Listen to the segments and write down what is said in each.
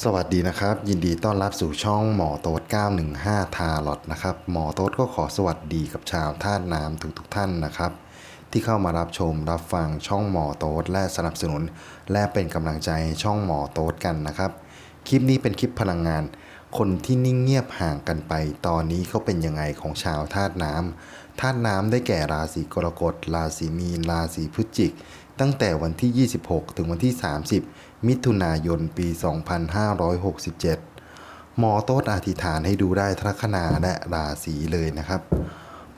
สวัสดีนะครับ ยินดีต้อนรับสู่ช่องหมอโต๊ด915 ทาร์ลอตนะครับ หมอโต๊ดก็ขอสวัสดีกับชาวท่าตุน้ำทุกๆท่านนะครับ ที่เข้ามารับชมรับฟังช่องหมอโต๊ดและสนับสนุน และเป็นกำลังใจช่องหมอโต๊ดกันนะครับ คลิปนี้เป็นคลิปพลังงาน คนที่นิ่งเงียบห่างกันไป ตอนนี้เขาเป็นยังไงของชาวธาตุน้ำธาตุน้ำได้แก่ราศีกรกฎราศีมีนราศีพฤศจิก ตั้งแต่วันที่ 26 ถึงวันที่ 30 มิถุนายนปี 2567 หมอโต๊ดอธิษฐานให้ดูได้ทัคนาและราศีเลยนะครับ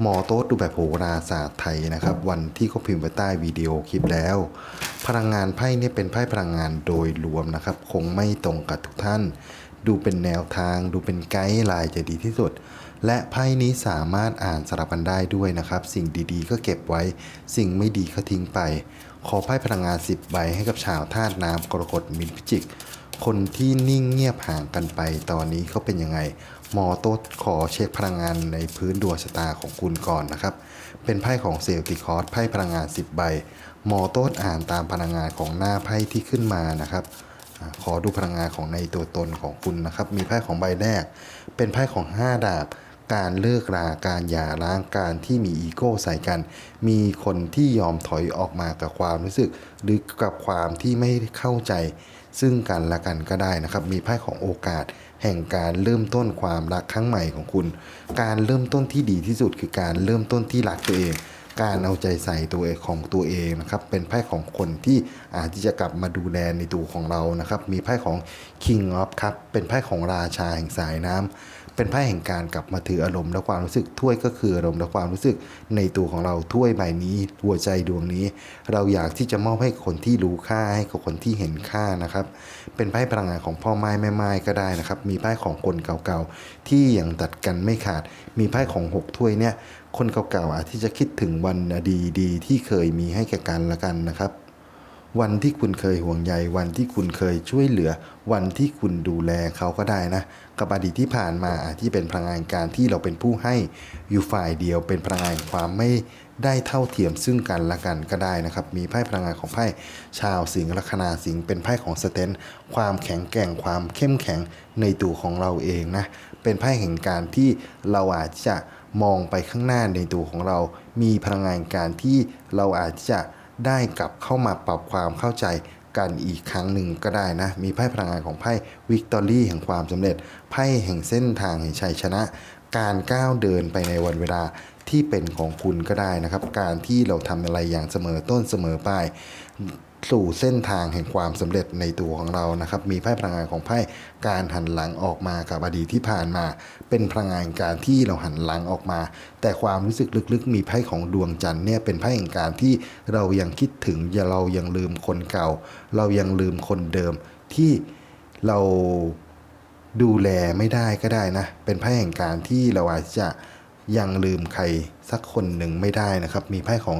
หมอโต๊ดดูแบบโหราศาสตร์ไทยนะครับ วันที่เขาพิมพ์ไว้ใต้วิดีโอคลิปแล้ว พลังงานไพ่เนี่ยเป็นไพ่พลังงานโดยรวมนะครับ คงไม่ตรงกับทุกท่าน ดูเป็นแนวทาง ดูเป็นไกด์ไลน์จะดีที่สุดและไพ่นี้สามารถอ่านสลับกันได้ด้วยนะครับ สิ่งดีๆ ก็เก็บไว้ สิ่งไม่ดีก็ทิ้งไป ขอไพ่พลังงาน 10 ใบให้กับชาวธาตุน้ำกรกฎมินพิจิก คนที่นิ่งเงียบห่างกันไปตอนนี้เขาเป็นยังไง หมอโต๊ดขอเช็คพลังงานในพื้นดวงชะตาของคุณก่อนนะครับ เป็นไพ่ของเซลติคอร์สไพ่พลังงาน 10 ใบ หมอโต๊ดอ่านตามพลังงานของหน้าไพ่ที่ขึ้นมานะครับขอดูพลังงานของในตัวตนของคุณนะครับ มีไพ่ของใบแรก เป็นไพ่ของ 5 ดาบ การเลิกราการหย่าร้างการที่มีอีโก้ใส่กัน มีคนที่ยอมถอยออกมากับความรู้สึก หรือกับความที่ไม่เข้าใจ ซึ่งกันและกันก็ได้นะครับ มีไพ่ของโอกาส แห่งการเริ่มต้นความรักครั้งใหม่ของคุณ การเริ่มต้นที่ดีที่สุดคือการเริ่มต้นที่รักตัวเองการเอาใจใส่ตัวเองของตัวเองนะครับ เป็นไพ่ของคนที่อาจที่จะกลับมาดูแลในตัวของเรานะครับ มีไพ่ของ King of ครับเป็นไพ่ของราชาแห่งสายน้ำ เป็นไพ่แห่งการกลับมาถืออารมณ์และความรู้สึกถ้วยก็คืออารมณ์และความรู้สึกในตัวของเราถ้วยใบนี้หัวใจดวงนี้ เราอยากที่จะมอบให้คนที่รู้ค่าให้กับคนที่เห็นค่านะครับ เป็นไพ่พลังงานของพ่อไม้แม่ไม้ก็ได้นะครับ มีไพ่ของคนเก่าๆที่ยังตัดกันไม่ขาด มีไพ่ของหกถ้วยเนี่ยคนเก่าๆอาจที่จะคิดถึงวันดีๆ ที่เคยมีให้แก่กันละกันนะครับ วันที่คุณเคยห่วงใย วันที่คุณเคยช่วยเหลือ วันที่คุณดูแลเขาก็ได้นะ กับอดีตที่ผ่านมาที่เป็นพลังงานการที่เราเป็นผู้ให้อยู่ฝ่ายเดียว เป็นพลังงานความไม่ได้เท่าเทียมซึ่งกันและกันก็ได้นะครับ มีไพ่พลังงานของไพ่ชาวสิงห์ลัคนาสิงห์เป็นไพ่ของสเตนความแข็งแกร่งความเข้มแข็งในตัวของเราเองนะเป็นไพ่แห่งการที่เราอาจจะมองไปข้างหน้าในตัวของเรา มีพลังงานการที่เราอาจจะ ได้กลับเข้ามาปรับความเข้าใจกันอีกครั้งหนึ่งก็ได้นะ มีไพ่พลังงานของไพ่วิกตอรี่แห่งความสำเร็จ ไพ่แห่งเส้นทางแห่งชัยชนะ การก้าวเดินไปในวันเวลาที่เป็นของคุณก็ได้นะครับ การที่เราทำอะไรอย่างเสมอต้นเสมอปลาย สู่เส้นทางแห่งความสำเร็จในตัวของเรานะครับ มีไพ่พลังงานของไพ่การหันหลังออกมากับอดีตที่ผ่านมา เป็นพลังงานการที่เราหันหลังออกมา แต่ความรู้สึกลึกๆ มีไพ่ของดวงจันทร์เนี่ยเป็นไพ่แห่งการที่เรายังคิดถึงอย่เรายังลืมคนเก่า เรายังลืมคนเดิมที่เราดูแลไม่ได้ก็ได้นะ เป็นไพ่แห่งการที่เราอาจจะยังลืมใครสักคนหนึ่งไม่ได้นะครับ มีไพ่ของ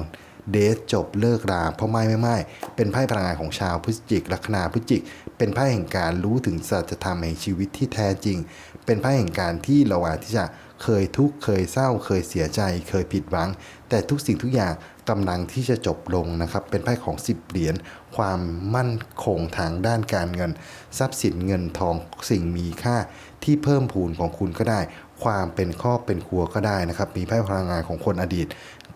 เดทจบเลิกราเพราะไม่ไม่ไม่เป็นไพ่พลังงานของชาวพฤศจิกลัคนาพฤศจิก เป็นไพ่แห่งการรู้ถึงสัจธรรมแห่งชีวิตที่แท้จริง เป็นไพ่แห่งการที่เราอาจที่จะเคยทุกข์เคยเศร้าเคยเสียใจ เคยผิดหวัง แต่ทุกสิ่งทุกอย่างกำลังที่จะจบลงนะครับ เป็นไพ่ของสิบเหรียญความมั่นคงทางด้านการเงิน ทรัพย์สินเงินทองสิ่งมีค่าที่เพิ่มพูนของคุณก็ได้ ความเป็นครอบเป็นครัวก็ได้นะครับ มีไพ่พลังงานของคนอดีต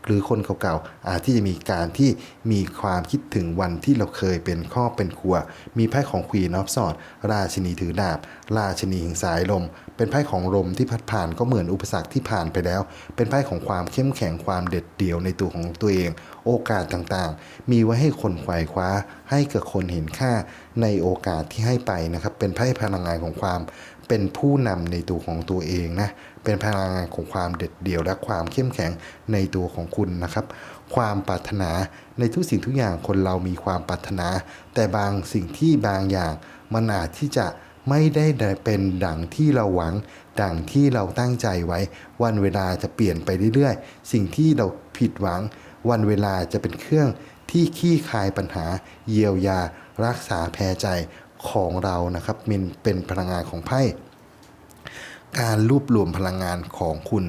หรือคนเก่าๆอาจที่จะมีการที่มีความคิดถึงวันที่เราเคยเป็นครอบเป็นครัว มีไพ่ของควีนอฟสอดราชินีถือดาบ ราชินีแห่งสายลม เป็นไพ่ของลมที่พัดผ่านก็เหมือนอุปสรรคที่ผ่านไปแล้ว เป็นไพ่ของความเข้มแข็งความเด็ดเดี่ยวในตัวของตัวเอง โอกาสต่างๆ มีไว้ให้คนไขว่คว้า ให้กับคนเห็นค่าในโอกาสที่ให้ไปนะครับเป็นไพ่พลังงานของความเป็นผู้นำในตัวของตัวเองนะ เป็นพลังงานของความเด็ดเดี่ยวและความเข้มแข็งในตัวของคุณนะครับ ความปรารถนาในทุกสิ่งทุกอย่างคนเรามีความปรารถนา แต่บางสิ่งที่บางอย่างมันอาจที่จะไม่ได้เป็นดังที่เราหวัง ดังที่เราตั้งใจไว้ วันเวลาจะเปลี่ยนไปเรื่อยๆ สิ่งที่เราผิดหวัง วันเวลาจะเป็นเครื่องที่ขี้คายปัญหา เยียวยา รักษาแพ้ใจของเรานะครับมันเป็นพลังงานของไพ่ การรวบรวมพลังงานของคุณ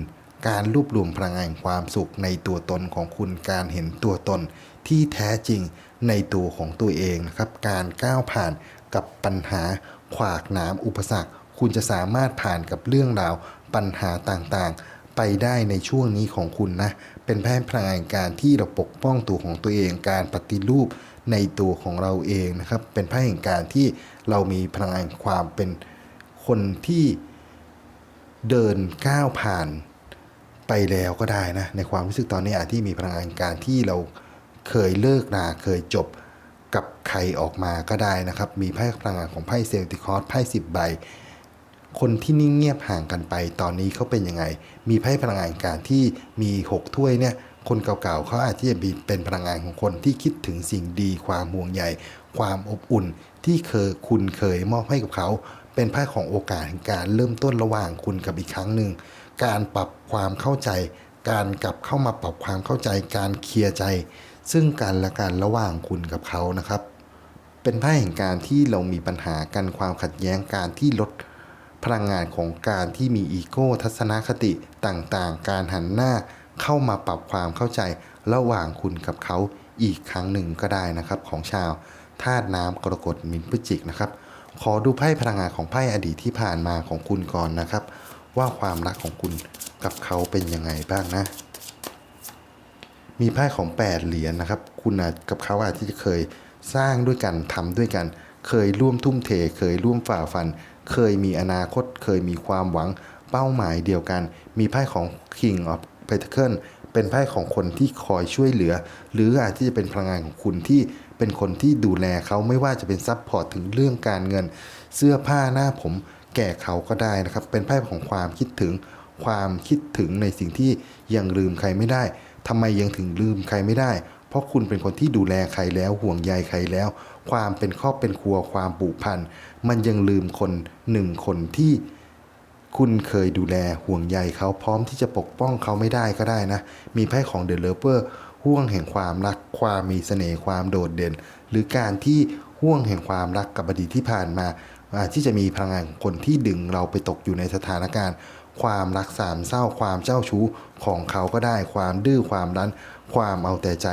การรวบรวมพลังงานความสุขในตัวตนของคุณ การเห็นตัวตนที่แท้จริงในตัวของตัวเองนะครับ การก้าวผ่านกับปัญหาขวากหนามอุปสรรค คุณจะสามารถผ่านกับเรื่องราวปัญหาต่างๆ ไปได้ในช่วงนี้ของคุณนะ เป็นแพทย์พลังงานการที่เราปกป้องตัวของตัวเอง การปฏิรูปในตัวของเราเองนะครับ เป็นไพ่แห่งการที่เรามีพลังงานความเป็นคนที่ เดินก้าวผ่านไปแล้วก็ได้นะ ในความรู้สึกตอนนี้อาจที่มีพลังงานการที่เราเคยเลิกราเคยจบกับใครออกมาก็ได้นะครับ มีไพ่พลังงานของไพ่เซลติคอสไพ่สิบใบ คนที่นิ่งเงียบห่างกันไป ตอนนี้เขาเป็นยังไง มีไพ่พลังงานการที่มี 6 ถ้วยเนี่ย คนเก่าๆเขาอาจจะเป็นพลังงานของคนที่คิดถึงสิ่งดี ความห่วงใยความอบอุ่นที่เคยคุณเคยมอบให้กับเขา เป็นไพ่ของโอกาสแห่งการเริ่มต้นระหว่างคุณกับอีกครั้งหนึ่ง การปรับความเข้าใจ การกลับเข้ามาปรับความเข้าใจ การเคลียร์ใจ ซึ่งกันและกันระหว่างคุณกับเขานะครับ เป็นไพ่แห่งการที่เรามีปัญหากันความขัดแย้งการที่ลดพลังงานของการที่มีอีโก้ทัศนคติต่างๆ การหันหน้าเข้ามาปรับความเข้าใจระหว่างคุณกับเขาอีกครั้งหนึ่งก็ได้นะครับของชาวธาตุน้ำกรกฎมินพฤจิกนะครับ ขอดูไพ่พลังงานของไพ่อดีตที่ผ่านมาของคุณก่อนนะครับ ว่าความรักของคุณกับเขาเป็นยังไงบ้างนะ มีไพ่ของ 8 เหรียญนะครับ คุณอาจกับเขาอาจที่จะเคยสร้างด้วยกันทำด้วยกัน เคยร่วมทุ่มเท เคยร่วมฝ่าฟัน เคยมีอนาคต เคยมีความหวังเป้าหมายเดียวกัน มีไพ่ของ King of Pentacle เป็นไพ่ของคนที่คอยช่วยเหลือ หรืออาจที่จะเป็นพลังงานของคุณที่ เป็นคนที่ดูแลเขาไม่ว่าจะเป็นซัพพอร์ตถึงเรื่องการเงิน เสื้อผ้าหน้าผมแก่เขาก็ได้นะครับ เป็นไพ่ของความคิดถึงความคิดถึงในสิ่งที่ยังลืมใครไม่ได้ทำไมยังถึงลืมใครไม่ได้ เพราะคุณเป็นคนที่ดูแลใครแล้วห่วงใยใครแล้ว ความเป็นครอบเป็นครัวความผูกพันมันยังลืมคนหนึ่งคนที่คุณเคยดูแลห่วงใยเขาพร้อมที่จะปกป้องเขาไม่ได้ก็ได้นะ มีไพ่ของเดลเลเปอร์ ห่วงแห่งความรักความมีเสน่ห์ความโดดเด่น หรือการที่ห่วงแห่งความรักกับอดีตที่ผ่านมาอาจที่จะมีพลังงานคนที่ดึงเราไปตกอยู่ในสถานการณ์ ความรักสามเศร้าความเจ้าชู้ของเขาก็ได้ความดื้อความรั้น ความเอาแต่ใจ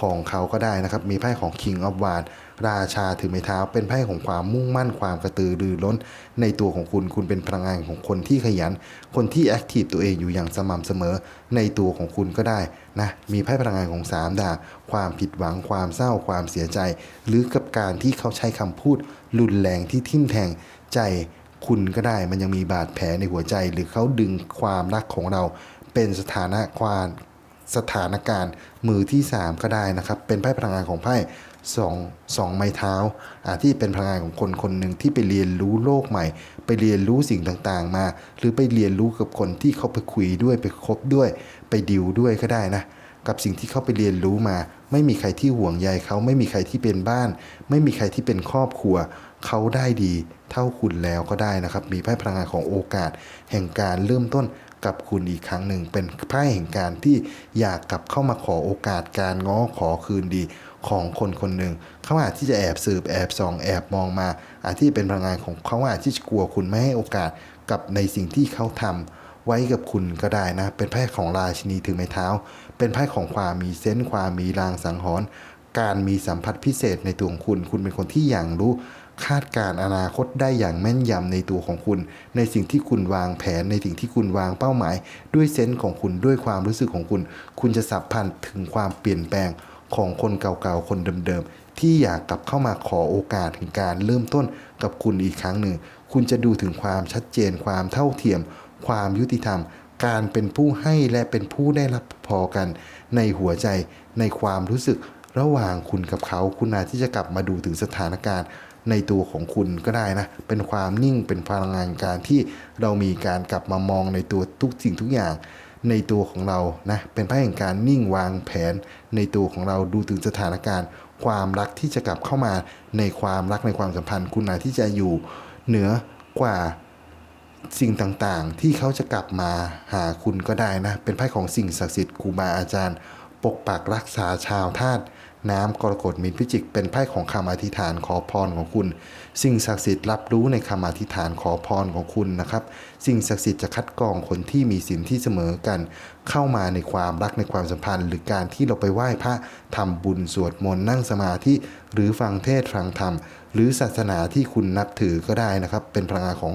ของเขาก็ได้นะครับ มีไพ่ของ King of w a n d ราชาถือไม้เท้า เป็นไพ่ของความมุ่งมั่นความกระตือรือร้น ในตัวของคุณคุณเป็นพลังงานของคนที่ขยัน คนที่แอคทีฟตัวเองอยู่อย่างสม่ำเสมอ ในตัวของคุณก็ได้นะมีไพ่พลังงานของสามดาบความผิดหวังความเศร้าความเสียใจ หรือกับการที่เขาใช้คำพูด รุนแรงที่ทิ่มแทงใจคุณก็ได้มันยังมีบาดแผลในหัวใจ หรือเขาดึงความรักของเราเป็นสถานะความ สถานการณ์มือที่ 3 ก็ได้นะครับ เป็นไพ่พลังงานของไพ่สองสองไม้เท้าอาที่เป็นพลังงานของคนคนหนึ่งที่ไปเรียนรู้โลกใหม่ ไปเรียนรู้สิ่งต่างๆ มา หรือไปเรียนรู้กับคนที่เขาไปคุยด้วยไปคบด้วย ไปดิวด้วยก็ได้นะกับสิ่งที่เขาไปเรียนรู้มา ไม่มีใครที่ห่วงใยเขาไม่มีใครที่เป็นบ้าน ไม่มีใครที่เป็นครอบครัว เขาได้ดี เท่าคุณแล้วก็ได้นะครับ มีไพ่พลังงานของโอกาส แห่งการเริ่มต้น กับคุณอีกครั้งหนึ่ง เป็นไพ่แห่งการที่อยากกลับเข้ามาขอโอกาสการง้อขอคืนดีของคนคนหนึ่งเขาอาจที่จะแอบสืบแอบส่องแอบมองมา อาจที่เป็นพลังงานของเขาอาจที่จะกลัวคุณไม่ให้โอกาสกับในสิ่งที่เขาทำไว้กับคุณก็ได้นะ เป็นไพ่ของราชินีถือไม้เท้า เป็นไพ่ของความมีเซนส์ความมีรางสังหรณ์การมีสัมผัสพิเศษในตัวของคุณ คุณเป็นคนที่อย่างรู้ คาดการ์อนาคตได้อย่างแม่นยำในตัวของคุณ ในสิ่งที่คุณวางแผนในสิ่งที่คุณวางเป้าหมาย ด้วยเซนส์ของคุณด้วยความรู้สึกของคุณ คุณจะสัมพันธ์ถึงความเปลี่ยนแปลงของคนเก่าๆคนเดิมๆที่อยากกลับเข้ามาขอโอกาสถึงการเริ่มต้นกับคุณอีกครั้งหนึ่ง คุณจะดูถึงความชัดเจนความเท่าเทียม ความยุติธรรม การเป็นผู้ให้และเป็นผู้ได้รับพอกัน ในหัวใจในความรู้สึกระหว่างคุณกับเขา คุณอาจที่จะกลับมาดูถึงสถานการณ์ ในตัวของคุณก็ได้นะ เป็นความนิ่งเป็นพลังงานการที่เรามีการกลับมามองในตัวทุกสิ่งทุกอย่างในตัวของเรานะเป็นไพ่แห่งการนิ่งวางแผน ในตัวของเราดูถึงสถานการณ์ ความรักที่จะกลับเข้ามาในความรักในความสัมพันธ์ คุณอาจที่จะอยู่เหนือกว่าสิ่งต่างๆ ที่เขาจะกลับมาหาคุณก็ได้นะ เป็นไพ่ของสิ่งศักดิ์สิทธิ์ครูบาอาจารย์ ปกปักรักษาชาวธาตุ น้ำกรกฎมินพิจิกเป็นไพ่ของคำอธิษฐานขอพรของคุณ สิ่งศักดิ์สิทธิ์รับรู้ในคำอธิษฐานขอพรของคุณนะครับ สิ่งศักดิ์สิทธิ์จะคัดกรองคนที่มีศีลที่เสมอกัน เข้ามาในความรักในความสัมพันธ์ หรือการที่เราไปไหว้พระทำบุญสวดมนต์นั่งสมาธิหรือฟังเทศน์ฟังธรรม หรือศาสนาที่คุณนับถือก็ได้นะครับ เป็นพลังงานของ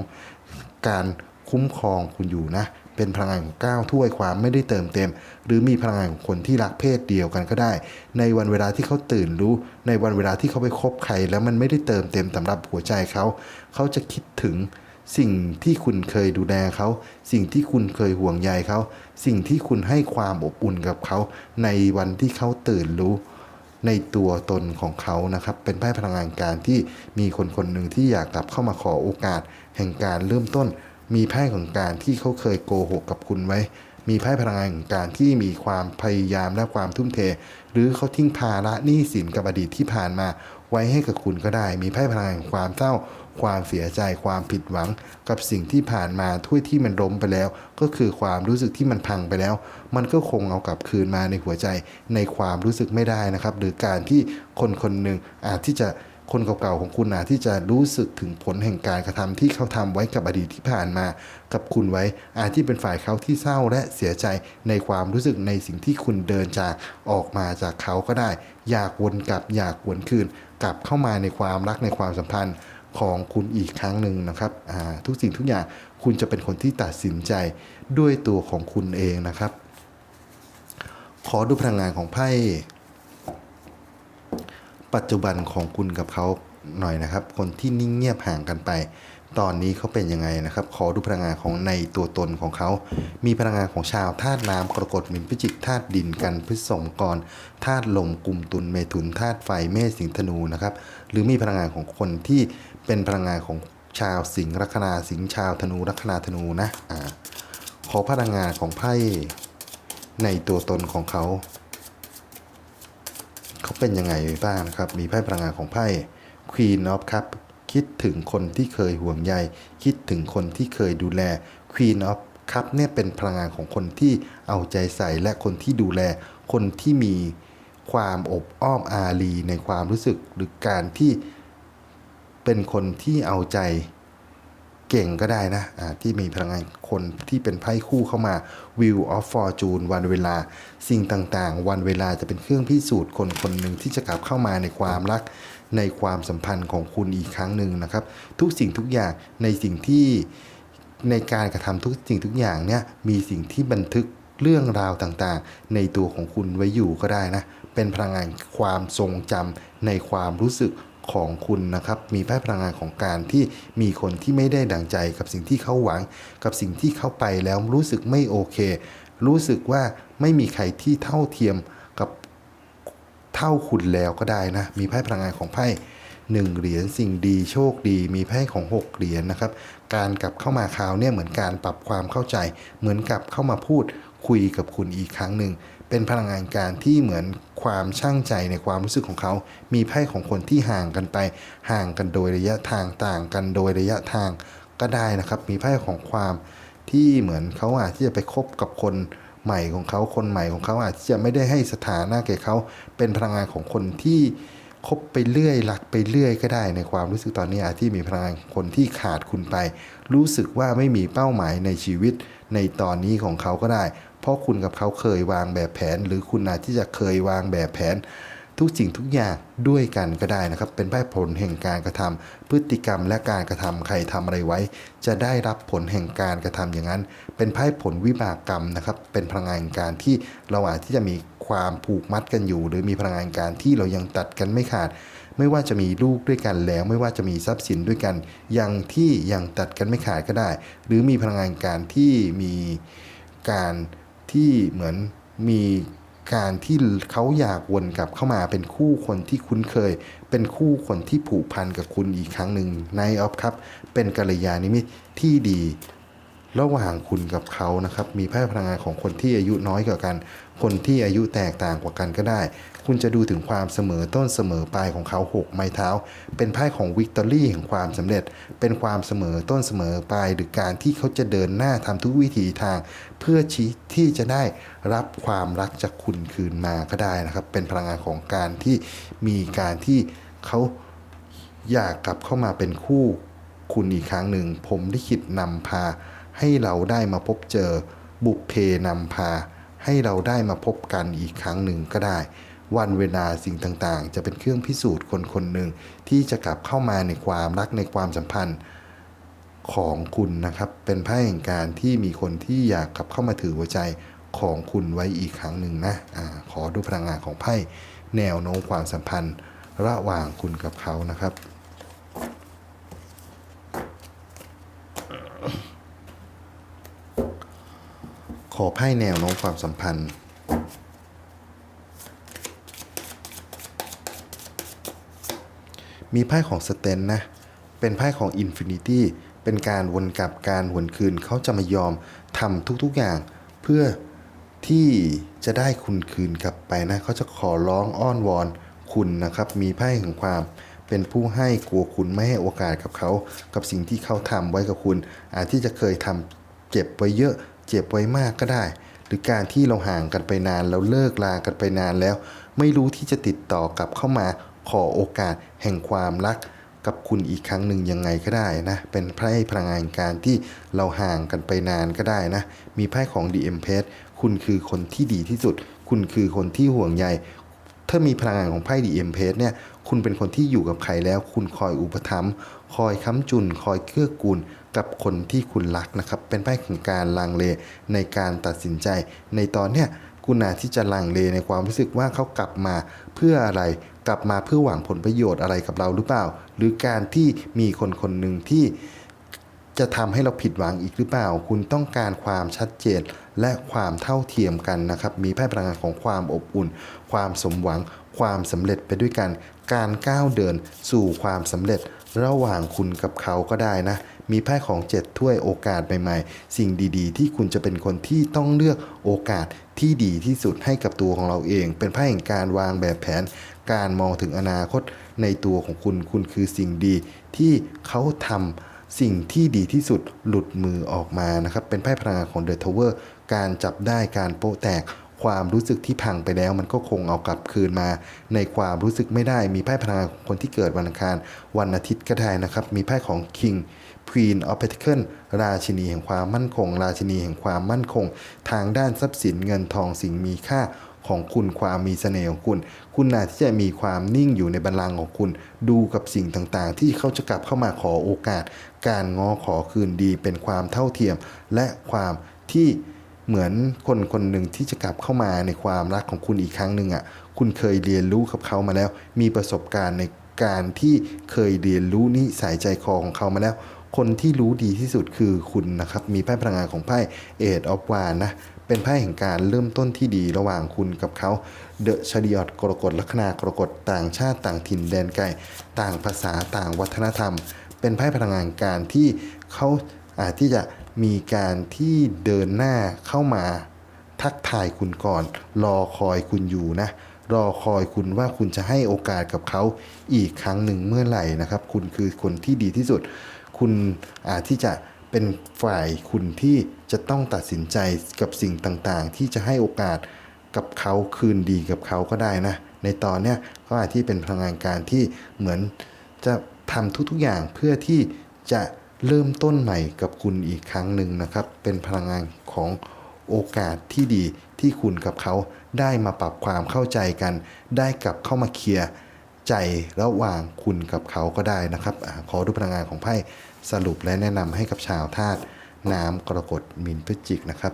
การคุ้มครองคุณอยู่นะ เป็นพลังงานของก้าวถ้วยความไม่ได้เติมเต็ม หรือมีพลังงานของคนที่รักเพศเดียวกันก็ได้ ในวันเวลาที่เขาตื่นรู้ ในวันเวลาที่เขาไปคบใคร แล้วมันไม่ได้เติมเต็มสำหรับหัวใจเขา เขาจะคิดถึงสิ่งที่คุณเคยดูแลเขา สิ่งที่คุณเคยห่วงใยเขา สิ่งที่คุณให้ความอบอุ่นกับเขา ในวันที่เขาตื่นรู้ ในตัวตนของเขานะครับ เป็นไพ่พลังงานการที่มีคนคนหนึ่งที่อยากกลับเข้ามาขอโอกาส แห่งการเริ่มต้น มีไพ่ของการที่เขาเคยโกหกกับคุณไว้ มีไพ่พลังงานของการที่มีความพยายามและความทุ่มเท หรือเขาทิ้งภาระหนี้สินกับอดีตที่ผ่านมา ไว้ให้กับคุณก็ได้ มีไพ่พลังงานของความเศร้า ความเสียใจ ความผิดหวัง กับสิ่งที่ผ่านมาถ้วยที่มันล้มไปแล้ว ก็คือความรู้สึกที่มันพังไปแล้ว มันก็คงเอากลับคืนมาในหัวใจ ในความรู้สึกไม่ได้นะครับ หรือการที่คนคนหนึ่งอาจที่จะ คนเก่าๆของคุณอาจที่จะรู้สึกถึงผลแห่งการกระทำที่เขาทำไว้กับอดีตที่ผ่านมา กับคุณไว้อาจที่เป็นฝ่ายเขาที่เศร้าและเสียใจในความรู้สึกในสิ่งที่คุณเดินจากออกมาจากเขาก็ได้ อยากวนกลับอยากวนคืน กลับเข้ามาในความรักในความสัมพันธ์ของคุณอีกครั้งหนึ่งนะครับทุกสิ่งทุกอย่างคุณจะเป็นคนที่ตัดสินใจด้วยตัวของคุณเองนะครับ ขอดูพลังงานของไพ่ ปัจจุบันของคุณกับเขาหน่อยนะครับ คนที่นิ่งเงียบห่างกันไป ตอนนี้เขาเป็นยังไงนะครับ ขอดูพลังงานของในตัวตนของเขา มีพลังงานของชาวธาตุน้ำกรกฎมินพิจิกธาตุดินกันพฤษภกรธาตุลมกลุ่มตุลเมถุนธาตุไฟเมษสิงธนูนะครับ หรือมีพลังงานของคนที่เป็นพลังงานของชาวสิงห์ลัคนาสิงห์ชาวธนูลัคนาธนูนะอ่าขอพลังงานของไพ่ในตัวตนของเขา เขาเป็นยังไงบ้างนะครับ มีไพ่พลังงานของไพ่ Queen of Cup คิดถึงคนที่เคยห่วงใย คิดถึงคนที่เคยดูแล Queen of Cup เนี่ยเป็นพลังงานของคนที่เอาใจใส่และคนที่ดูแล คนที่มีความอบอ้อมอารีในความรู้สึกหรือการที่เป็นคนที่เอาใจ เก่งก็ได้นะอ่าที่มีพลังงานคนที่เป็นไพ่คู่เข้ามา Wheel of Fortune วันเวลา สิ่งต่างๆ วันเวลาจะเป็นเครื่องพิสูจน์คนคนหนึ่งที่จะกลับเข้ามาในความรักในความสัมพันธ์ของคุณอีกครั้งหนึ่งนะครับ ทุกสิ่งทุกอย่างในสิ่งที่ในการกระทำทุกสิ่งทุกอย่างเนี่ยมีสิ่งที่บันทึกเรื่องราวต่างๆ ในตัวของคุณไว้อยู่ก็ได้นะ เป็นพลังงานความทรงจำในความรู้สึก ของคุณนะครับ มีไพ่พลังงานของการที่มีคนที่ไม่ได้ดังใจกับสิ่งที่เขาหวัง กับสิ่งที่เขาไปแล้วรู้สึกไม่โอเค รู้สึกว่าไม่มีใครที่เท่าเทียมกับเท่าคุณแล้วก็ได้นะ มีไพ่พลังงานของไพ่หนึ่งเหรียญสิ่งดีโชคดี มีไพ่ของหกเหรียญนะครับ การกลับเข้ามาคราวเนี่ยเหมือนการปรับความเข้าใจ เหมือนกับเข้ามาพูดคุยกับคุณอีกครั้งหนึ่ง เป็นพลังงานการที่เหมือนความช่างใจในความรู้สึกของเขา มีไพ่ของคนที่ห่างกันไป ห่างกันโดยระยะทางต่างกันโดยระยะทางก็ได้นะครับ มีไพ่ของความที่เหมือนเขาอาจที่จะไปคบกับคนใหม่ของเขาคนใหม่ของเขาอาจจะไม่ได้ให้สถานะแก่เขาเป็นพลังงานของคนที่คบไปเรื่อยรักไปเรื่อยก็ได้ในความรู้สึกตอนนี้อาจที่มีพลังงานคนที่ขาดคุณไป รู้สึกว่าไม่มีเป้าหมายในชีวิตในตอนนี้ของเขาก็ได้ เพราะคุณกับเขาเคยวางแบบแผน หรือคุณอาจที่จะเคยวางแบบแผน ทุกสิ่งทุกอย่างด้วยกันก็ได้นะครับ เป็นไพ่ผลแห่งการกระทำพฤติกรรมและการกระทำใครทำอะไรไว้ จะได้รับผลแห่งการกระทำอย่างนั้น เป็นไพ่ผลวิบากกรรมนะครับ เป็นพลังงานการที่เราอาจที่จะมีความผูกมัดกันอยู่ หรือมีพลังงานการที่เรายังตัดกันไม่ขาดไม่ว่าจะมีลูกด้วยกันแล้ว ไม่ว่าจะมีทรัพย์สินด้วยกัน ยังที่ยังตัดกันไม่ขาดก็ได้ หรือมีพลังงานการที่มีการ ที่เหมือนมีการที่เขาอยากวนกลับเข้ามาเป็นคู่คนที่คุ้นเคย เป็นคู่คนที่ผูกพันกับคุณอีกครั้งหนึ่งนายออฟครับ เป็นกัลยาณมิตรที่ดี ระหว่างคุณกับเขานะครับ มีไพ่พลังงานของคนที่อายุน้อยกว่ากัน คนที่อายุแตกต่างกว่ากันก็ได้ คุณจะดูถึงความเสมอต้นเสมอปลายของเขาหกไม้เท้า เป็นไพ่ของวิกตอรี่แห่งความสำเร็จ เป็นความเสมอต้นเสมอปลายหรือการที่เขาจะเดินหน้าทำทุกวิถีทาง เพื่อชี้ที่จะได้รับความรักจากคุณคืนมาก็ได้นะครับ เป็นพลังงานของการที่มีการที่เขาอยากกลับเข้ามาเป็นคู่คุณอีกครั้งหนึ่ง ผมลิขิตนำพา ให้เราได้มาพบเจอบุพเพนำพา ให้เราได้มาพบกันอีกครั้งหนึ่งก็ได้ วันเวลาสิ่งต่างๆ จะเป็นเครื่องพิสูจน์คนคนหนึ่งที่จะกลับเข้ามาในความรักในความสัมพันธ์ของคุณนะครับ เป็นไพ่แห่งการที่มีคนที่อยากกลับเข้ามาถือหัวใจของคุณไว้อีกครั้งหนึ่งนะอาขอดูพลังงานของไพ่แนวโน้มความสัมพันธ์ระหว่างคุณกับเขานะครับขอไพ่แนวโน้มความสัมพันธ์ มีไพ่ของสเตนนะ เป็นไพ่ของอินฟินิตี้ เป็นการวนกลับการหวนคืน เขาจะมายอมทำทุกๆอย่าง เพื่อที่จะได้คุณคืนกลับไปนะ เขาจะขอร้องอ้อนวอนคุณนะครับ มีไพ่แห่งความเป็นผู้ให้กลัวคุณไม่ให้โอกาสกับเขา กับสิ่งที่เขาทำไว้กับคุณ อาจที่จะเคยทำเจ็บไว้เยอะ เจ็บไว้มากก็ได้ หรือการที่เราห่างกันไปนานแล้วเลิกลากันไปนานแล้ว ไม่รู้ที่จะติดต่อกลับเข้ามา ขอโอกาสแห่งความรักกับคุณอีกครั้งหนึ่งยังไงก็ได้นะ เป็นไพ่พลังงานการที่เราห่างกันไปนานก็ได้นะ มีไพ่ของ d m p s คุณคือคนที่ดีที่สุด คุณคือคนที่ห่วงใยถ้ามีพลังงานของไพ่ดีเอ็มเพสเนี่ย คุณเป็นคนที่อยู่กับใครแล้ว คุณคอยอุปถัมภ์คอยค้ำจุน คอยเกื้อกูลกับคนที่คุณรักนะครับ เป็นไพ่ของการลังเลในการตัดสินใจในตอนเนี้ย คุณอาจที่จะลังเลในความรู้สึกว่าเขากลับมาเพื่ออะไร กลับมาเพื่อหวังผลประโยชน์อะไรกับเราหรือเปล่า หรือการที่มีคนคนหนึ่งที่จะทำให้เราผิดหวังอีกหรือเปล่า คุณต้องการความชัดเจนและความเท่าเทียมกันนะครับ มีไพ่พลังงานของความอบอุ่น ความสมหวัง ความสำเร็จไปด้วยกัน การก้าวเดินสู่ความสำเร็จระหว่างคุณกับเขาก็ได้นะ มีไพ่ของเจ็ดถ้วยโอกาสใหม่ ๆ สิ่งดี ๆ ที่คุณจะเป็นคนที่ต้องเลือกโอกาส ที่ดีที่สุดให้กับตัวของเราเอง เป็นไพ่แห่งการวางแบบแผน การมองถึงอนาคตในตัวของคุณ คุณคือสิ่งดี ที่เขาทำสิ่งที่ดีที่สุดหลุดมือออกมานะครับ เป็นไพ่พลังงานของเดอะทาวเวอร์การจับได้การโปะแตกความรู้สึกที่พังไปแล้วมันก็คงเอากลับคืนมา ในความรู้สึกไม่ได้มีไพ่พลังงานของคนที่เกิดวันอังคารวันอาทิตย์ก็ได้นะครับ มีไพ่ของ King Queen of Pentacle ราชินีแห่งความมั่นคง ราชินีแห่งความมั่นคง ทางด้านทรัพย์สินเงินทองสิ่งมีค่าของคุณความมีเสน่ห์ของคุณ คุณอาจที่จะมีความนิ่งอยู่ในบัลลังก์ของคุณ ดูกับสิ่งต่างๆ ที่เขาจะกลับเข้ามาขอโอกาส การง้อขอคืนดีเป็นความเท่าเทียม และความที่เหมือนคนคนหนึ่งที่จะกลับเข้ามาในความรักของคุณอีกครั้งหนึ่งอะคุณเคยเรียนรู้กับเขามาแล้ว มีประสบการณ์ในการที่เคยเรียนรู้นิสัยใจคอของเขามาแล้ว คนที่รู้ดีที่สุดคือคุณนะครับ มีไพ่พลังงานของไพ่เอ็ดออฟวานนะเป็นไพ่แห่งการเริ่มต้นที่ดีระหว่างคุณกับเขาเดอะชดิออตกรกฎลัคนากรกฎต่างชาติต่างถิ่นแดนไกลต่างภาษาต่างวัฒนธรรม เป็นไพ่พลังงานการที่เขาอาจที่จะมีการที่เดินหน้าเข้ามาทักทายคุณก่อน รอคอยคุณอยู่นะ รอคอยคุณว่าคุณจะให้โอกาสกับเขาอีกครั้งหนึ่งเมื่อไหร่นะครับ คุณคือคนที่ดีที่สุด คุณอาจที่จะเป็นฝ่ายคุณที่จะต้องตัดสินใจกับสิ่งต่างๆ ที่จะให้โอกาสกับเขาคืนดีกับเขาก็ได้นะ ในตอนเนี้ยก็อาจที่เป็นพลังงานการที่เหมือนจะทำทุกๆอย่างเพื่อที่จะเริ่มต้นใหม่กับคุณอีกครั้งหนึ่งนะครับ เป็นพลังงานของโอกาสที่ดีที่คุณกับเขาได้มาปรับความเข้าใจกัน ได้กลับเข้ามาเคลียร์ใจระหว่างคุณกับเขาก็ได้นะครับอขอดูพลังงานของไพ่ สรุปและแนะนำให้กับชาวธาตุน้ำกรกฎมินพฤศจิกนะครับ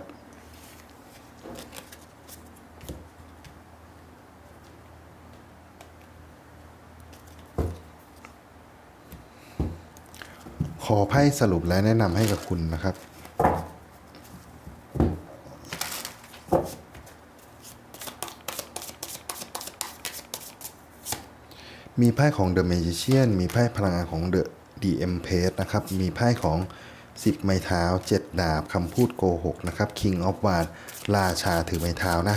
ขอไพ่สรุปและแนะนำให้กับคุณนะครับ มีไพ่ของ The Magician มีไพ่พลังงานของ The The Empress นะครับ มีไพ่ของ 10 ไม้เท้า 7 ดาบคำพูดโกหกนะครับ King of w a n d ราชาถือไม้เท้านะ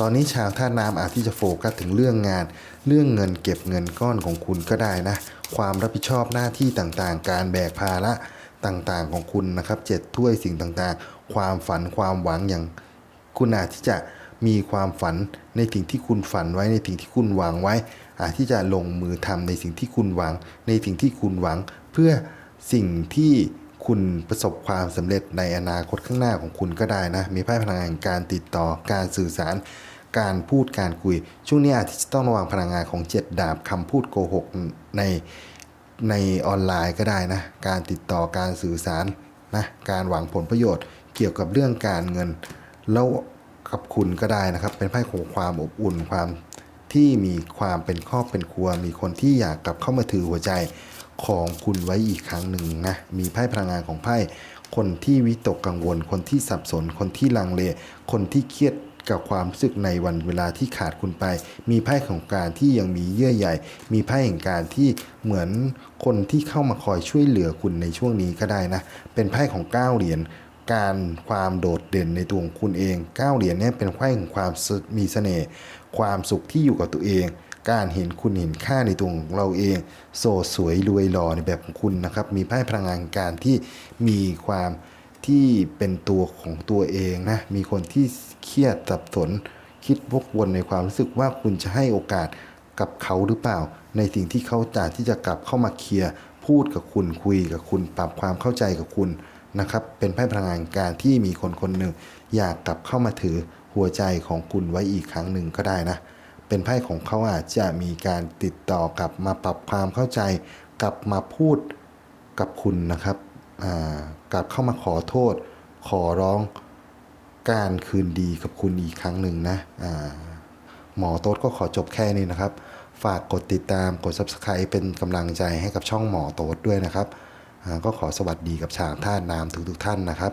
ตอนนี้ชาวธาตุน้ำอาจที่จะโฟกัสถึงเรื่องงาน เรื่องเงินเก็บเงินก้อนของคุณก็ได้นะ ความรับผิดชอบหน้าที่ต่างๆ การแบกภาระต่างๆของคุณนะครับเจ็ดถ้วยสิ่งต่างๆ ความฝันความหวังอย่างคุณอาจที่จะมีความฝันในสิ่งที่คุณฝันไว้ในสิ่งที่คุณหวังไว้ อาจที่จะลงมือทำในสิ่งที่คุณหวัง ในสิ่งที่คุณหวัง เพื่อสิ่งที่คุณประสบความสำเร็จในอนาคตข้างหน้าของคุณก็ได้นะ มีไพ่พลังงานการติดต่อการสื่อสาร การพูดการคุย ช่วงนี้อาจจะต้องระวังพลังงานของเจ็ดดาบคำพูดโกหกในในออนไลน์ก็ได้นะ การติดต่อการสื่อสารนะ การหวังผลประโยชน์ เกี่ยวกับเรื่องการเงิน แล้วกับคุณก็ได้นะครับ เป็นไพ่ของความอบอุ่นความที่มีความเป็นครอบเป็นครัว มีคนที่อยากกลับเข้ามาถือหัวใจ ของคุณไว้อีกครั้งหนึ่งนะ มีไพ่พลังงานของไพ่คนที่วิตกกังวล คนที่สับสน คนที่ลังเล คนที่เครียดกับความรู้สึกในวันเวลาที่ขาดคุณไป มีไพ่ของการที่ยังมีเยื่อใยมีไพ่แห่งการที่เหมือนคนที่เข้ามาคอยช่วยเหลือคุณในช่วงนี้ก็ได้นะ เป็นไพ่ของเก้าเหรียญการความโดดเด่นในตัวของคุณเองเก้าเหรียญเนี่ยเป็นไพ่ของความมีเสน่ห์ความสุขที่อยู่กับตัวเอง การเห็นคุณเห็นค่าในตัวของเราเอง โสดสวยรวยหล่อในแบบของคุณนะครับ มีไพ่พลังงานการที่มีความที่เป็นตัวของตัวเองนะ มีคนที่เครียดสับสน คิดวกวนในความรู้สึกว่าคุณจะให้โอกาสกับเขาหรือเปล่า ในสิ่งที่เขาจะที่จะกลับเข้ามาเคลียร์พูดกับคุณคุยกับคุณปรับความเข้าใจกับคุณนะครับ เป็นไพ่พลังงานการที่มีคนคนหนึ่งอยากกลับเข้ามาถือหัวใจของคุณไว้อีกครั้งหนึ่งก็ได้นะ เป็นไพ่ของเขาอาจจะมีการติดต่อกลับมาปรับความเข้าใจ กลับมาพูดกับคุณนะครับกลับเข้ามาขอโทษ ขอร้องการคืนดีกับคุณอีกครั้งหนึ่งนะหมอโต๊ดก็ขอจบแค่นี้นะครับ ฝากกดติดตามกด subscribe เป็นกำลังใจให้กับช่องหมอโต๊ดด้วยนะครับ ก็ขอสวัสดีกับชาวท่าตุน้ำทุกๆท่านนะครับ